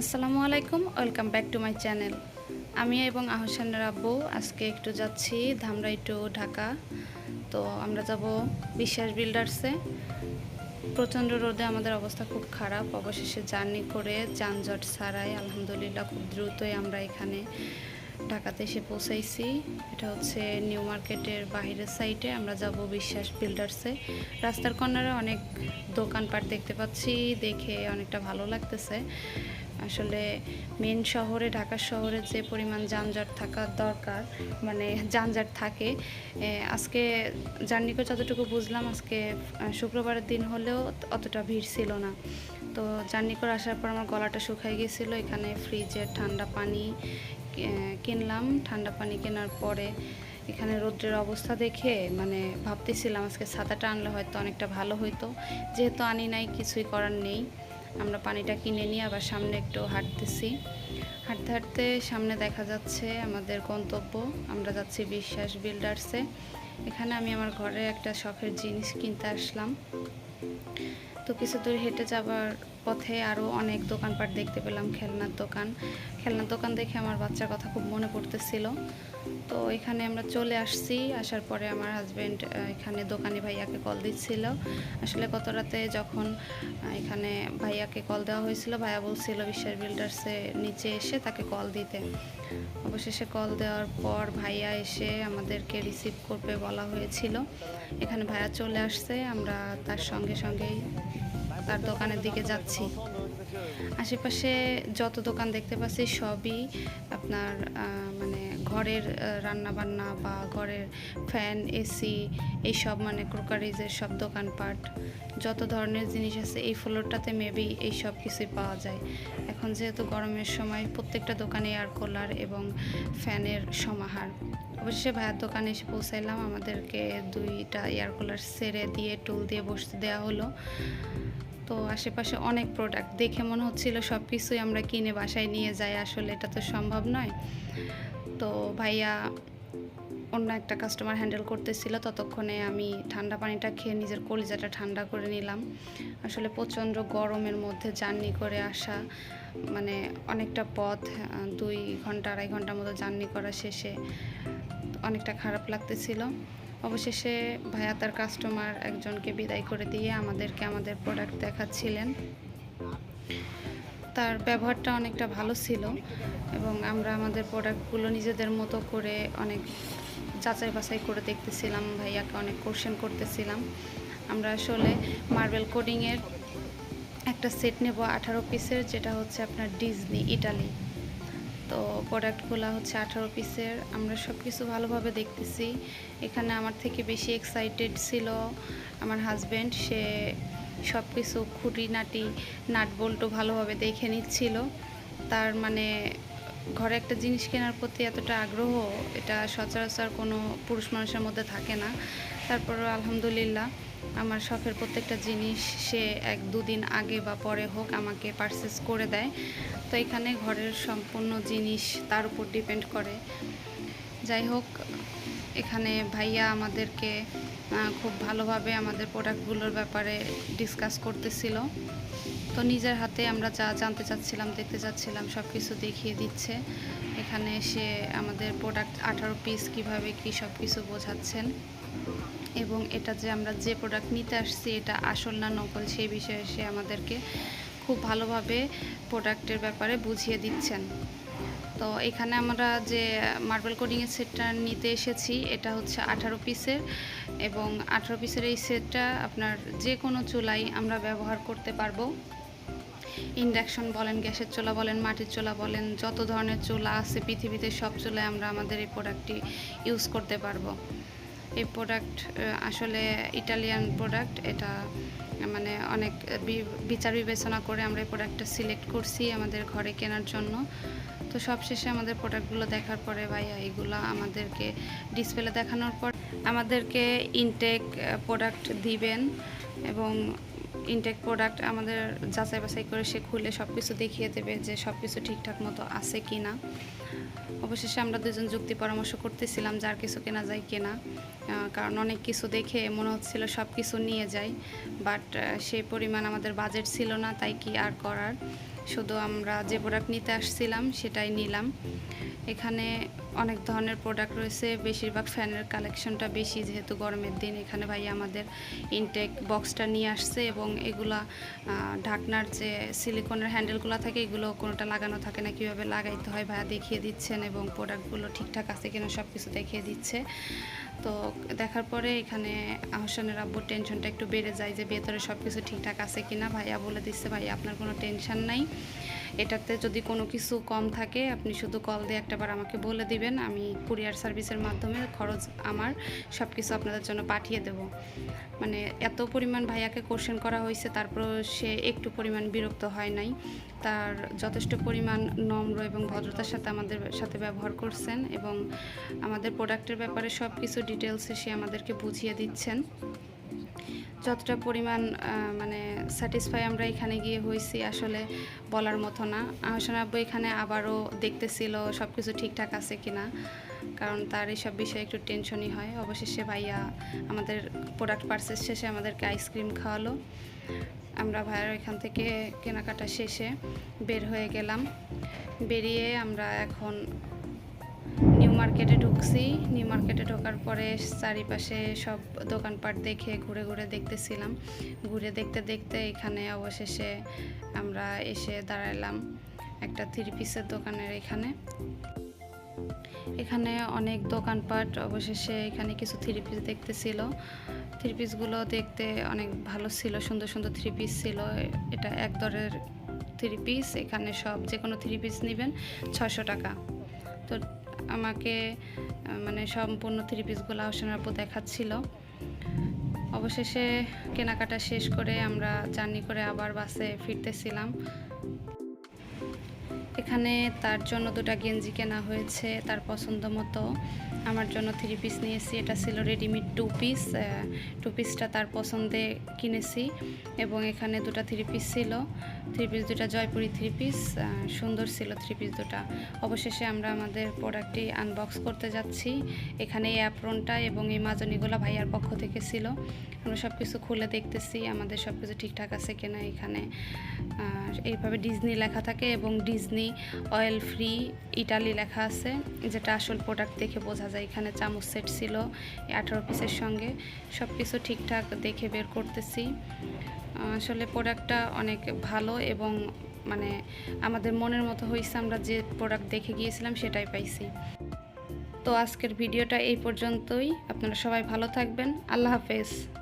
আসসালামু আলাইকুম, welcome back to my channel. আমি এবং আহসানের আব্বু আজকে একটু যাচ্ছি ধামরাই টু ঢাকা। তো আমরা যাব বিশ্বাস বিল্ডার্সে। প্রচণ্ড রোদে আমাদের অবস্থা খুব খারাপ। অবশেষে জার্নি করে যানজট ছাড়াই আলহামদুলিল্লাহ খুব দ্রুতই আমরা এখানে ঢাকাতে এসে পৌঁছাইছি। এটা হচ্ছে নিউ মার্কেটের বাহিরের সাইডে আমরা যাব বিশ্বাস বিল্ডার্সে। রাস্তার কর্নারে অনেক দোকানপাট দেখতে পাচ্ছি। দেখে অনেকটা ভালো লাগতেছে। আসলে মেন শহরে, ঢাকা শহরে যে পরিমাণ যানজট থাকা দরকার মানে যানজট থাকে আজকে জার্নি করে যতটুকু বুঝলাম, আজকে শুক্রবারের দিন হলেও অতটা ভিড় ছিল না। তো জার্নি করে আসার পর আমার গলাটা শুকাই গিয়েছিল। এখানে ফ্রিজের ঠান্ডা পানি কিনলাম। ঠান্ডা পানি কেনার পরে এখানে রৌদ্রের অবস্থা দেখে মানে ভাবতেছিলাম আজকে ছাতাটা আনলে হয়তো অনেকটা ভালো হইতো। যেহেতু আনি নাই, কিছুই করার নেই। আমরা পানিটা কিনে নিয়ে আবার সামনে একটু হাঁটতেছি। হাঁটতে হাঁটতে সামনে দেখা যাচ্ছে আমাদের গন্তব্য। আমরা যাচ্ছি বিশ্বাস বিল্ডার্সে। এখানে আমি আমার ঘরে একটা শখের জিনিস কিনতে আসলাম। তো কিছু দূর হেঁটে যাবার পথে আরও অনেক দোকানপাট দেখতে পেলাম, খেলনার দোকান। খেলনার দোকান দেখে আমার বাচ্চার কথা খুব মনে পড়তেছিল। তো এখানে আমরা চলে আসছি। আসার পরে আমার হাজব্যান্ড এখানে দোকানে ভাইয়াকে কল দিচ্ছিল। আসলে গত রাতে যখন এখানে ভাইয়াকে কল দেওয়া হয়েছিল, ভাইয়া বলছিল বিশ্বাস বিল্ডার্সে নিচে এসে তাকে কল দিতে। অবশেষে কল দেওয়ার পর ভাইয়া এসে আমাদেরকে রিসিভ করবে বলা হয়েছিল। এখানে ভাইয়া চলে আসছে, আমরা তার সঙ্গে সঙ্গেই তার দোকানের দিকে যাচ্ছি। আশেপাশে যত দোকান দেখতে পাচ্ছি, সবই আপনার মানে ঘরের রান্না বান্না বা ঘরের ফ্যান, এসি, এইসব মানে ক্রোকারিজের সব দোকানপাট যত ধরনের জিনিস আছে, এই ফ্লোরটাতে মেবি এই সব কিছুই পাওয়া যায়। এখন যেহেতু গরমের সময় প্রত্যেকটা দোকানে এয়ার কুলার এবং ফ্যানের সমাহার। অবশ্যই ভাইয়ার দোকানে এসে পৌঁছাইলাম, আমাদেরকে দুইটা এয়ার কুলার সেরে দিয়ে, টুল দিয়ে বসতে দেওয়া হলো। তো আশেপাশে অনেক প্রোডাক্ট দেখে মনে হচ্ছিল সব কিছুই আমরা কিনে বাসায় নিয়ে যাই, আসলে এটা তো সম্ভব নয়। তো ভাইয়া অন্য একটা কাস্টমার হ্যান্ডেল করতেছিল, ততক্ষণে আমি ঠান্ডা পানিটা খেয়ে নিজের কলিজাটা ঠান্ডা করে নিলাম। আসলে প্রচণ্ড গরমের মধ্যে জার্নি করে আসা মানে অনেকটা পথ, দুই ঘণ্টা, আড়াই ঘণ্টার মতো জার্নি করা শেষে অনেকটা খারাপ লাগতেছিল। অবশেষে ভাইয়া তার কাস্টমার একজনকে বিদায় করে দিয়ে আমাদেরকে আমাদের প্রোডাক্ট দেখাচ্ছিলেন। তার ব্যবহারটা অনেকটা ভালো ছিল এবং আমরা আমাদের প্রোডাক্টগুলো নিজেদের মতো করে অনেক যাচাই বাছাই করে দেখতেছিলাম, ভাইয়াকে অনেক কোশ্চেন করতেছিলাম। আমরা আসলে মার্বেল কোডিংয়ের একটা সেট নেব আঠারো পিসের যেটা হচ্ছে আপনার ডিজনি ইটালি তো প্রোডাক্টগুলো হচ্ছে আঠারো পিসের আমরা সব কিছু ভালোভাবে দেখতেছি। এখানে আমার থেকে বেশি এক্সাইটেড ছিল আমার হাজব্যান্ড সে সব কিছু খুঁটিনাটি নাট বল্টু ভালোভাবে দেখে নিচ্ছিল। তার মানে ঘরে একটা জিনিস কেনার প্রতি এতটা আগ্রহ, এটা সচরাচর কোনো পুরুষ মানুষের মধ্যে থাকে না। তারপরও আলহামদুলিল্লাহ। আমার শখের প্রত্যেকটা জিনিস সে এক দুদিন আগে বা পরে হোক আমাকে পারচেস করে দেয়। তো এখানে ঘরের সম্পূর্ণ জিনিস তার উপর ডিপেন্ড করে। যাই হোক, এখানে ভাইয়া আমাদেরকে খুব ভালোভাবে আমাদের প্রোডাক্টগুলোর ব্যাপারে ডিসকাস করতেছিল। তো নিজের হাতে আমরা যা জানতে চাচ্ছিলাম, দেখতে চাচ্ছিলাম সব কিছু দেখিয়ে দিচ্ছে। এখানে এসে আমাদের প্রোডাক্ট আঠারো পিস কীভাবে কি সব কিছু বোঝাচ্ছেন। এবং এটা যে আমরা যে প্রোডাক্ট নিতে আসছি, এটা আসল না নকল, সেই বিষয়ে সে আমাদেরকে খুব ভালোভাবে প্রোডাক্টের ব্যাপারে বুঝিয়ে দিচ্ছেন। তো এখানে আমরা যে মার্বেল কোডিংয়ের সেটটা নিতে এসেছি, এটা হচ্ছে আঠারো পিসের এবং আঠারো পিসের এই সেটটা আপনার যে কোনো চুলাই আমরা ব্যবহার করতে পারব। ইন্ডাকশন বলেন, গ্যাসের চুলা বলেন, মাটির চুলা বলেন, যত ধরনের চুলা আছে পৃথিবীতে সব চুলায় আমরা আমাদের এই প্রোডাক্টটি ইউজ করতে পারব। এই প্রোডাক্ট আসলে ইটালিয়ান প্রোডাক্ট এটা মানে অনেক বিচার বিবেচনা করে আমরা এই প্রোডাক্টটা সিলেক্ট করছি আমাদের ঘরে কেনার জন্য। তো সবশেষে আমাদের প্রোডাক্টগুলো দেখার পরে ভাইয়া এগুলো আমাদেরকে ডিসপ্লে দেখানোর পর আমাদেরকে ইনটেক প্রোডাক্ট দিবেন এবং ইনটেক প্রোডাক্ট আমাদের যাচাই বাছাই করে সে খুলে সব কিছু দেখিয়ে দেবে যে সব কিছু ঠিকঠাক মতো আছে কি না অবশেষে আমরা দুজন যুক্তি পরামর্শ করতেছিলাম যার কিছু কেনা যায় কেনা। কারণ অনেক কিছু দেখে মনে হচ্ছিল সব কিছু নিয়ে যাই। বাট সেই পরিমাণ আমাদের বাজেট ছিল না, তাই কি আর করার? শুধু আমরা যে প্রোডাক্ট নিতে আসছিলাম, সেটাই নিলাম। এখানে অনেক ধরনের প্রোডাক্ট রয়েছে, বেশিরভাগ ফ্যানের কালেকশনটা বেশি, যেহেতু গরমের দিন। এখানে ভাই আমাদের ইনটেক বক্সটা নিয়ে আসছে এবং এগুলা ঢাকনার যে সিলিকনের হ্যান্ডেলগুলো থাকে, এগুলো কোনোটা লাগানো থাকে না, কীভাবে লাগাইতে হয় ভাইয়া দেখিয়ে দিচ্ছেন এবং প্রোডাক্টগুলো ঠিকঠাক আছে কিনা সব কিছু দেখিয়ে দিচ্ছে। তো দেখার পরে এখানে আহসানের আব্বুর টেনশনটা একটু বেড়ে যায় যে ভেতরে সব কিছু ঠিকঠাক আছে কি না ভাইয়া বলে দিচ্ছে, ভাইয়া, আপনার কোনো টেনশন নাই। এটাতে যদি কোনো কিছু কম থাকে, আপনি শুধু কল দিয়ে একটাবার আমাকে বলে দিবেন। আমি কুরিয়ার সার্ভিসের মাধ্যমে খরচ আমার সব কিছু আপনাদের জন্য পাঠিয়ে দেব। মানে এত পরিমাণ ভাইয়াকে কোশ্চেন করা হয়েছে তারপর সে একটু পরিমাণ বিরক্ত হয় নাই। তার যথেষ্ট পরিমাণ নম্র এবং ভদ্রতার সাথে আমাদের সাথে ব্যবহার করছেন এবং আমাদের প্রোডাক্টের ব্যাপারে সব কিছু ডিটেলসে সে আমাদেরকে বুঝিয়ে দিচ্ছেন। যতটা পরিমাণ মানে স্যাটিসফাই আমরা এখানে গিয়ে হয়েছি আসলে বলার মতো না। আহসান আব্বু এখানে আবারও দেখতেছিল সব কিছু ঠিকঠাক আছে কি না কারণ তার এইসব বিষয়ে একটু টেনশনই হয়। অবশেষে ভাইয়া আমাদের প্রোডাক্ট পার্সেস শেষে আমাদেরকে আইসক্রিম খাওয়ালো। আমরা ভাইয়ার এখান থেকে কেনাকাটা শেষে বের হয়ে গেলাম। বেরিয়ে আমরা এখন নিউ মার্কেটে ঢুকছি। নিউ মার্কেটে ঢোকার পরে চারিপাশে সব দোকানপাট দেখে ঘুরে ঘুরে দেখতেছিলাম। ঘুরে দেখতে দেখতে এখানে অবশেষে আমরা এসে দাঁড়ালাম একটা থ্রি পিসের দোকানের এখানে। এখানে অনেক দোকানপাট, অবশেষে এখানে কিছু থ্রি পিস দেখতেছিল। থ্রি পিসগুলো দেখতে অনেক ভালো ছিল, সুন্দর সুন্দর থ্রি পিস ছিল। এটা এক দরের থ্রি পিস, এখানে সব যে কোনো থ্রি পিস নেবেন ছশো টাকা। আমাকে মানে সম্পূর্ণ থ্রি পিসগুলো আহসানের আপু দেখাচ্ছিল। অবশেষে কেনাকাটা শেষ করে আমরা জার্নি করে আবার বাসে ফিরতেছিলাম। এখানে তার জন্য দুটো গেঞ্জি কেনা হয়েছে, তার পছন্দ মতো। আমার জন্য থ্রি পিস নিয়েছি, এটা ছিল রেডিমেড টু পিস টু পিসটা তার পছন্দে কিনেছি এবং এখানে দুটো থ্রি পিস ছিল। থ্রি পিস দুটা জয়পুরি থ্রি পিস সুন্দর ছিল থ্রি পিস দুটা। অবশেষে আমরা আমাদের প্রোডাক্টটি আনবক্স করতে যাচ্ছি। এখানে এই অ্যাপ্রনটা এবং এই মাজনিগুলো ভাইয়ার পক্ষ থেকে ছিল। আমরা সব কিছু খুলে দেখতেছি, আমাদের সব কিছু ঠিকঠাক আছে কিনা এখানে। এইভাবে ডিজনি লেখা থাকে এবং ডিজনি অয়েল ফ্রি ইটালি লেখা আছে, যেটা আসল প্রোডাক্ট দেখে বোঝা যায়। এখানে চামচ সেট ছিল আঠারো পিসের সঙ্গে। সব কিছু ঠিকঠাক দেখে বের করতেছি। আসলে প্রোডাক্টটা অনেক ভালো এবং মানে আমাদের মনের মতো হয়েছে আমরা যে প্রোডাক্ট দেখে গিয়েছিলাম সেটাই পাইছি। তো আজকের ভিডিওটা এই পর্যন্তই। আপনারা সবাই ভালো থাকবেন। আল্লাহ হাফেজ।